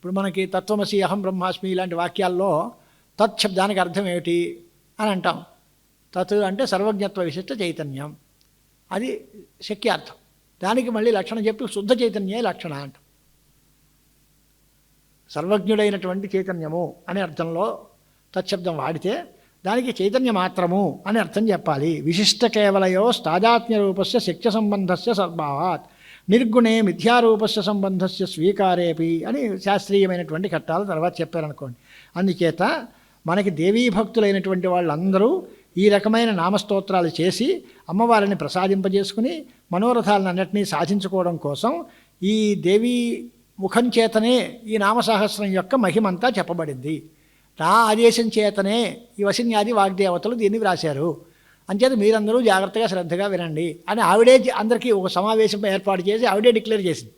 ఇప్పుడు మనకి తత్వమసి అహం బ్రహ్మాస్మి ఇలాంటి వాక్యాల్లో తత్ శబ్దానికి అర్థం ఏమిటి అని అంటాం. తత్ అంటే సర్వజ్ఞత్వ విశిష్ట చైతన్యం. అది శక్యార్థం దానికి మళ్ళీ లక్షణం చెప్పి శుద్ధ చైతన్యే లక్షణ అంటాం. సర్వజ్ఞుడైనటువంటి చైతన్యము అనే అర్థంలో తత్శబ్దం వాడితే దానికి చైతన్య మాత్రము అని అర్థం చెప్పాలి. విశిష్ట కేవలయో స్థాజాత్మ్య రూపస్య శక్య సంబంధస్య సద్భావాత్. నిర్గుణే మిథ్యారూపస్య సంబంధస్య స్వీకారేపి అని శాస్త్రీయమైనటువంటి ఘట్టాలు తర్వాత చెప్పారనుకోండి. అందుచేత మనకి దేవీ భక్తులైనటువంటి వాళ్ళందరూ ఈ రకమైన నామస్తోత్రాలు చేసి అమ్మవారిని ప్రసాదింపజేసుకుని మనోరథాలన్నింటినీ సాధించుకోవడం కోసం ఈ దేవీ ముఖం చేతనే ఈ నామసహస్రం యొక్క మహిమంతా చెప్పబడింది. నా ఆదేశం చేతనే ఈ వసిన్యాది వాగ్దేవతలు దీన్ని వ్రాశారు. అంచేత మీరందరూ జాగ్రత్తగా శ్రద్ధగా వినండి అని ఆవిడే అందరికీ ఒక సమావేశం ఏర్పాటు చేసి ఆవిడే డిక్లేర్ చేసింది.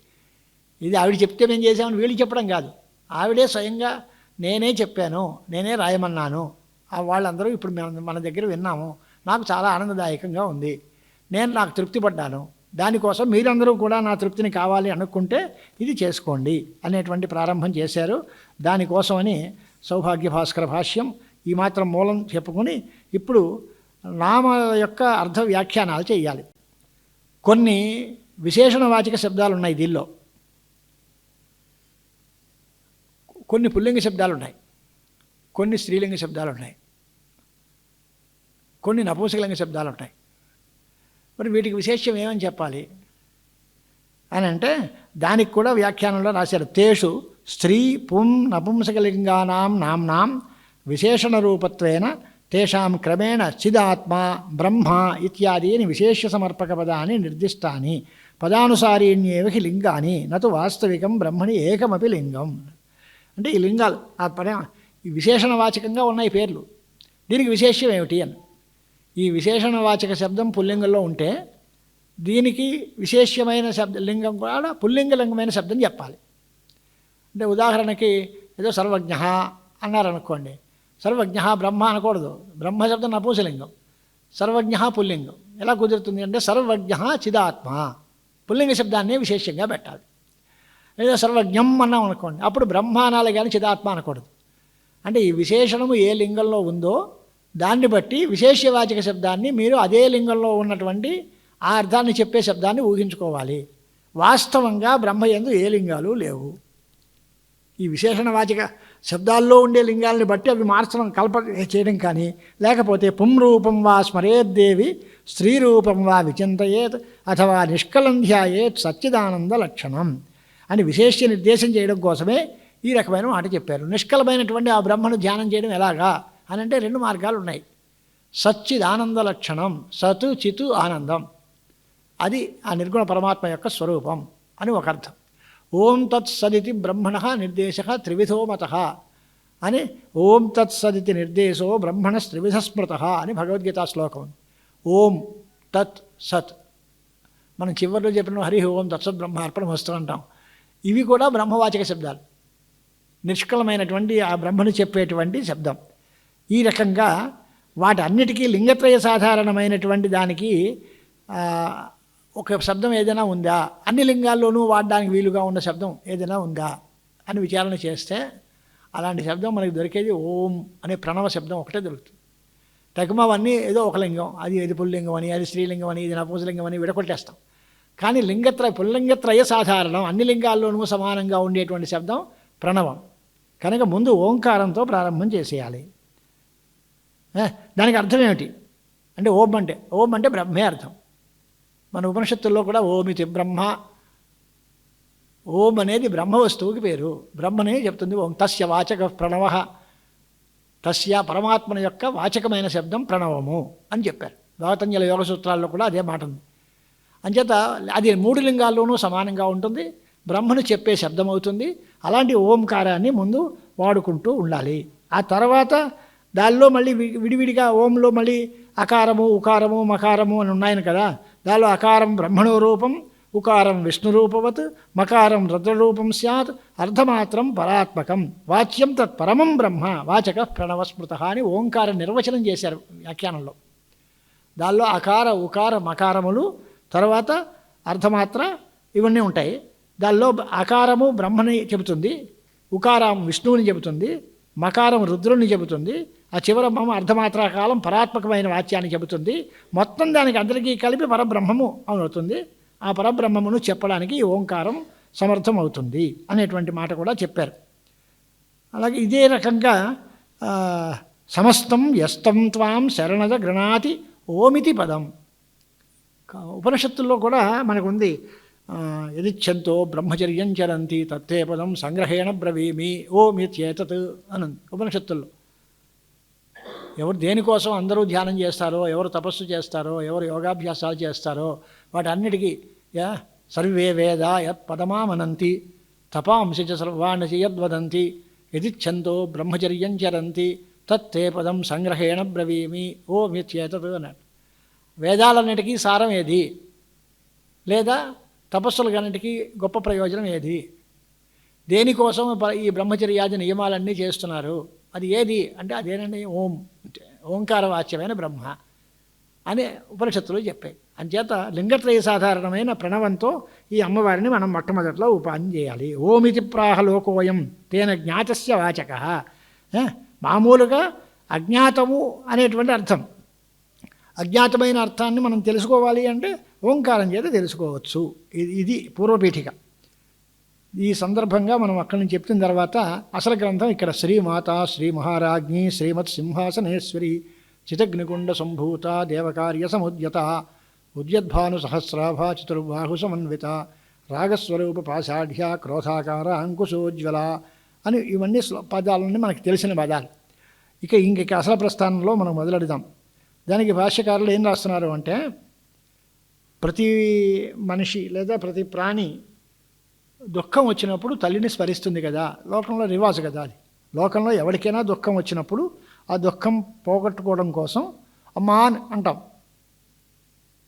ఇది ఆవిడ చెప్తే మేము చేసామని వీళ్ళు చెప్పడం కాదు. ఆవిడే స్వయంగా నేనే చెప్పాను నేనే రాయమన్నాను. ఆ వాళ్ళందరూ ఇప్పుడు మన దగ్గర విన్నాము. నాకు చాలా ఆనందదాయకంగా ఉంది. నేను నాకు తృప్తి పడ్డాను. దానికోసం మీరందరూ కూడా నా తృప్తిని కావాలి అనుకుంటే ఇది చేసుకోండి అనేటువంటి ప్రారంభం చేశారు. దానికోసమని సౌభాగ్య భాస్కర భాష్యం ఈ మాత్రం మూలం చెప్పుకొని ఇప్పుడు నామ యొక్క అర్థ వ్యాఖ్యానాలు చేయాలి. కొన్ని విశేషణవాచక శబ్దాలు ఉన్నాయి దీనిలో. కొన్ని పుల్లింగ శబ్దాలు ఉన్నాయి. కొన్ని స్త్రీలింగ శబ్దాలు ఉన్నాయి. కొన్ని నపూంసకలింగ శబ్దాలు ఉంటాయి. మరి వీటికి విశేషం ఏమని చెప్పాలి? అని అంటే దానికి కూడా వ్యాఖ్యానంలో రాశారు. తేషు స్త్రీ పుం నపుంసకలింగానాం నాంనాం విశేషణ రూపత్వేన తేషాం క్రమేణ చిదాత్మ బ్రహ్మ ఇత్యాదీని విశేష సమర్పక పదాన్ని నిర్దిష్టాని పదానుసారీణ్యేవ హి లింగాని నటు వాస్తవికం బ్రహ్మని ఏకమపి లింగం. అంటే ఈ లింగాలు ఆ పద విశేషణవాచకంగా ఉన్నాయి పేర్లు. దీనికి విశేషం ఏమిటి అని. ఈ విశేషణవాచక శబ్దం పుల్లింగంలో ఉంటే దీనికి విశేషమైన శబ్ద లింగం కూడా పుల్లింగలింగమైన శబ్దం చెప్పాలి. అంటే ఉదాహరణకి ఏదో సర్వజ్ఞ అన్నారనుకోండి సర్వజ్ఞ బ్రహ్మ అనకూడదు. బ్రహ్మ శబ్దం నపూసలింగం. సర్వజ్ఞ పుల్లింగం. ఎలా కుదురుతుంది అంటే సర్వజ్ఞ చిదాత్మ. పుల్లింగ శబ్దాన్ని విశేషంగా పెట్టాలి. లేదా సర్వజ్ఞం అన్నాం అనుకోండి. అప్పుడు బ్రహ్మ అనాలి కానీ చిదాత్మ అనకూడదు. అంటే ఈ విశేషణము ఏ లింగంలో ఉందో దాన్ని బట్టి విశేషవాచక శబ్దాన్ని మీరు అదే లింగంలో ఉన్నటువంటి ఆ అర్థాన్ని చెప్పే శబ్దాన్ని ఊహించుకోవాలి. వాస్తవంగా బ్రహ్మయందు ఏ లింగాలు లేవు. ఈ విశేషణవాచక శబ్దాల్లో ఉండే లింగాలని బట్టి అవి మార్చడం కల్ప చేయడం కానీ లేకపోతే పుంరూపం వా స్మరేద్దేవి స్త్రీ రూపం వా విచింతయేత్ అథవా నిష్కలం ధ్యాయేత్ సచ్చిదానంద లక్షణం అని విశేష నిర్దేశం చేయడం కోసమే ఈ రకమైన మాట చెప్పారు. నిష్కలమైనటువంటి ఆ బ్రహ్మను ధ్యానం చేయడం ఎలాగా? అని అంటే రెండు మార్గాలు ఉన్నాయి. సచ్చిదానంద లక్షణం సతు చితు ఆనందం. అది ఆ నిర్గుణ పరమాత్మ యొక్క స్వరూపం అని ఒక అర్థం. ఓం తత్సదితి బ్రహ్మణ నిర్దేశ త్రివిధో మత అని ఓం తత్సదితి నిర్దేశో బ్రహ్మణ త్రివిధ స్మృత అని భగవద్గీతా శ్లోకం. ఓం తత్ సత్. మనం చివరిలో చెప్పిన హరి ఓం తత్సత్ బ్రహ్మ అర్పణ వస్తూ అంటాం ఇవి కూడా బ్రహ్మవాచక శబ్దాలు. నిష్కలమైనటువంటి ఆ బ్రహ్మను చెప్పేటువంటి శబ్దం. ఈ రకంగా వాటన్నిటికీ లింగత్రయ సాధారణమైనటువంటి దానికి ఒక శబ్దం ఏదైనా ఉందా? అన్ని లింగాల్లోనూ వాడడానికి వీలుగా ఉన్న శబ్దం ఏదైనా ఉందా? అని విచారణ చేస్తే అలాంటి శబ్దం మనకి దొరికేది ఓం అనే ప్రణవ శబ్దం ఒకటే దొరుకుతుంది. తగుమవన్నీ ఏదో ఒక లింగం. అది ఏది పుల్లింగం అని అది స్త్రీలింగం అని ఇది నపూసలింగం అని విడగొట్టేస్తాం. కానీ లింగత్రయ పుల్లింగత్రయ సాధారణం అన్ని లింగాల్లోనూ సమానంగా ఉండేటువంటి శబ్దం ప్రణవం. కనుక ముందు ఓంకారంతో ప్రారంభం చేసేయాలి. దానికి అర్థం ఏమిటి? అంటే ఓం అంటే ఓం అంటే బ్రహ్మే అర్థం. మన ఉపనిషత్తుల్లో కూడా ఓమితి బ్రహ్మ. ఓం అనేది బ్రహ్మ వస్తువుకి పేరు. బ్రహ్మనే చెప్తుంది ఓం. తస్య వాచక ప్రణవ. తస్య పరమాత్మన యొక్క వాచకమైన శబ్దం ప్రణవము అని చెప్పారు. భగవతంజల యోగ సూత్రాల్లో కూడా అదే మాట ఉంది. అంచేత అది మూడు లింగాల్లోనూ సమానంగా ఉంటుంది. బ్రహ్మను చెప్పే శబ్దం అవుతుంది. అలాంటి ఓంకారాన్ని ముందు వాడుకుంటూ ఉండాలి. ఆ తర్వాత దానిలో మళ్ళీ విడివిడిగా ఓంలో మళ్ళీ అకారము ఉకారము మకారము అని ఉన్నాయని కదా? దానిలో అకారం బ్రహ్మణో రూపం ఉకారం విష్ణురూపవత్ మకారం రుద్రరూపం స్యాత్ అర్ధమాత్రం పరాత్మకం. వాచ్యం తత్ పరమం బ్రహ్మ వాచక ప్రణవస్మృత అని ఓంకార నిర్వచనం చేశారు వ్యాఖ్యానంలో. దానిలో అకార ఉకార మకారములు తర్వాత అర్ధమాత్ర ఇవన్నీ ఉంటాయి. దానిలో అకారము బ్రహ్మని చెబుతుంది ఉకారం విష్ణువుని చెబుతుంది మకారం రుద్రుని చెబుతుంది. ఆ చివర మమ అర్ధమాత్రా కాలం పరాత్మకమైన వాక్యాన్ని చెబుతుంది. మొత్తం దానికి అందరికీ కలిపి పరబ్రహ్మము అవుతుంది. ఆ పరబ్రహ్మమును చెప్పడానికి ఈ ఓంకారం సమర్థం అవుతుంది అనేటువంటి మాట కూడా చెప్పారు. అలాగే ఇదే రకంగా సమస్తం యస్తం త్వాం శరణద గృణాతి ఓమితి పదం. ఉపనిషత్తుల్లో కూడా మనకుంది యదిచ్ఛంతో బ్రహ్మచర్యం చరంతి తత్తే పదం సంగ్రహేణ బ్రవీమి ఓమిత్యేతత్ అని ఉంది ఉపనిషత్తుల్లో. ఎవరు దేనికోసం అందరూ ధ్యానం చేస్తారో ఎవరు తపస్సు చేస్తారో ఎవరు యోగాభ్యాసాలు చేస్తారో వాటన్నిటికీ యా సర్వే వేద యత్ పదమామనంతి తపాంసి చ సర్వాణి యద్వదంతి యదిచ్ఛంతో బ్రహ్మచర్యం చరంతి తత్తే పదం సంగ్రహేణ బ్రవీమి ఓ ఇత్యేతత్ అన్నాడు. వేదాలన్నిటికీ సారం ఏది? లేదా తపస్సులకన్నిటికీ గొప్ప ప్రయోజనం ఏది? దేనికోసం ఈ బ్రహ్మచర్యాది నియమాలన్నీ చేస్తున్నారు? అది ఏది? అంటే అదేనండి ఓం. ఓంకార వాచ్యమైన బ్రహ్మ అనే ఉపనిషత్తులు చెప్పాయి. అంచేత లింగత్రయ సాధారణమైన ప్రణవంతో ఈ అమ్మవారిని మనం మొట్టమొదట్లో ఉపాయం చేయాలి. ఓమితి ప్రాహలోకోయం తేన జ్ఞాతస్య వాచక. మామూలుగా అజ్ఞాతము అనేటువంటి అర్థం. అజ్ఞాతమైన అర్థాన్ని మనం తెలుసుకోవాలి అంటే ఓంకారం చేత తెలుసుకోవచ్చు. ఇది ఇది పూర్వపీఠిక. ఈ సందర్భంగా మనం అక్కడి నుంచి చెప్పిన తర్వాత అసలు గ్రంథం ఇక్కడ శ్రీమాత శ్రీ మహారాజ్ఞి శ్రీమత్ సింహాసనేశ్వరి చితగ్నిగుండ సంభూత దేవకార్య సముద్యత ఉద్యద్భాను సహస్రాభా చతుర్బాహు సమన్విత రాగస్వరూప పాషాఢ్య క్రోధాకార అంకుశోజ్వల అని ఇవన్నీ పదాలన్నీ మనకు తెలిసిన పదాలు. ఇక ఇంక అసలు ప్రస్థానంలో మనం మొదలెడదాం. దానికి భాష్యకారులు ఏం రాస్తున్నారు అంటే ప్రతి మనిషి లేదా ప్రతి ప్రాణి దుఃఖం వచ్చినప్పుడు తల్లిని స్మరిస్తుంది కదా. లోకంలో రివాజు కదా అది. లోకంలో ఎవరికైనా దుఃఖం వచ్చినప్పుడు ఆ దుఃఖం పోగొట్టుకోవడం కోసం అమ్మా అని అంటాం.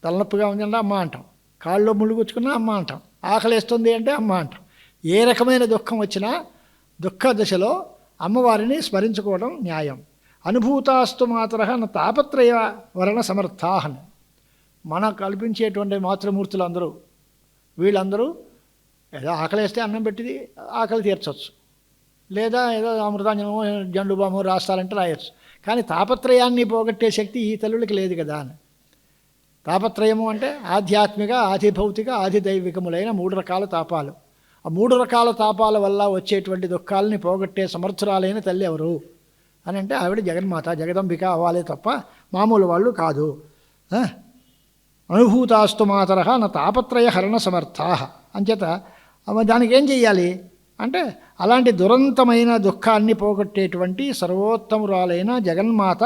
తలనొప్పిగా ఉందంటే అమ్మ అంటాం. కాళ్ళలో ముళ్ళుగుచ్చుకున్నా అమ్మ అంటాం. ఆకలిస్తుంది అంటే అమ్మ అంటాం. ఏ రకమైన దుఃఖం వచ్చినా దుఃఖ దశలో అమ్మవారిని స్మరించుకోవడం న్యాయం. అనుభూతాస్తు మాతరహ తాపత్రయ వరణ సమర్థాహన్ మనం కల్పించేటువంటి మాతృమూర్తులు అందరూ వీళ్ళందరూ ఏదో ఆకలేస్తే అన్నం పెట్టిది ఆకలి తీర్చవచ్చు లేదా ఏదో అమృతాంజనమో జండు బామో రాస్తారంటే రాయొచ్చు. కానీ తాపత్రయాన్ని పోగొట్టే శక్తి ఈ తల్లులకి లేదు కదా అని. తాపత్రయము అంటే ఆధ్యాత్మిక ఆధిభౌతిక ఆధిదైవికములైన మూడు రకాల తాపాలు. ఆ మూడు రకాల తాపాల వల్ల వచ్చేటువంటి దుఃఖాలని పోగొట్టే సమర్థురాలైన తల్లి ఎవరు? అని అంటే ఆవిడ జగన్మాత జగదంబిక అవ్వాలే తప్ప మామూలు వాళ్ళు కాదు. అనుభూతాస్తు మాతర నా తాపత్రయ హరణ సమర్థా. అంచేత దానికి ఏం చెయ్యాలి? అంటే అలాంటి దురంతమైన దుఃఖాన్ని పోగొట్టేటువంటి సర్వోత్తమురాలైన జగన్మాత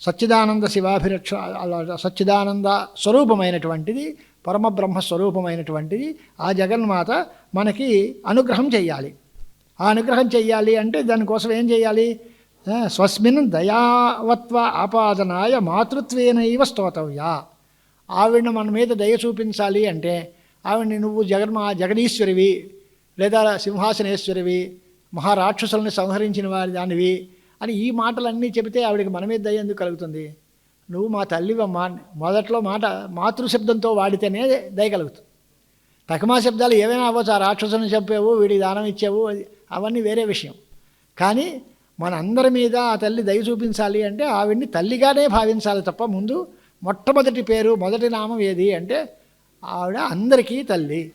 సచ్చిదానంద శివాభిరక్ష అలా సచ్చిదానంద స్వరూపమైనటువంటిది పరమబ్రహ్మ స్వరూపమైనటువంటిది ఆ జగన్మాత మనకి అనుగ్రహం చెయ్యాలి. ఆ అనుగ్రహం చెయ్యాలి అంటే దానికోసం ఏం చేయాలి స్వస్మిన్ దయావత్వ ఆపాదనాయ మాతృత్వేనైవ స్తోతవ్యా. ఆవిడని మన మీద దయ చూపించాలి అంటే ఆవిడని నువ్వు జగన్మ జగదీశ్వరివి లేదా సింహాసనేశ్వరివి మహారాక్షసులను సంహరించిన వారి దానివి అని ఈ మాటలన్నీ చెబితే ఆవిడకి మన మీద దయ ఎందుకు కలుగుతుంది? నువ్వు మా తల్లివమ్మా మొదట్లో మాట మాతృశబ్దంతో వాడితేనే దయ కలుగుతుంది. తకమా శబ్దాలు ఏవైనా అవ్వచ్చు ఆ రాక్షసుని చెప్పావు వీడికి దానం ఇచ్చావు అవన్నీ వేరే విషయం. కానీ మన అందరి మీద ఆ తల్లి దయ చూపించాలి అంటే ఆవిడ్ని తల్లిగానే భావించాలి తప్ప ముందు మొట్టమొదటి పేరు మొదటి నామం ఏది అంటే ఆవిడ అందరికీ తల్లి.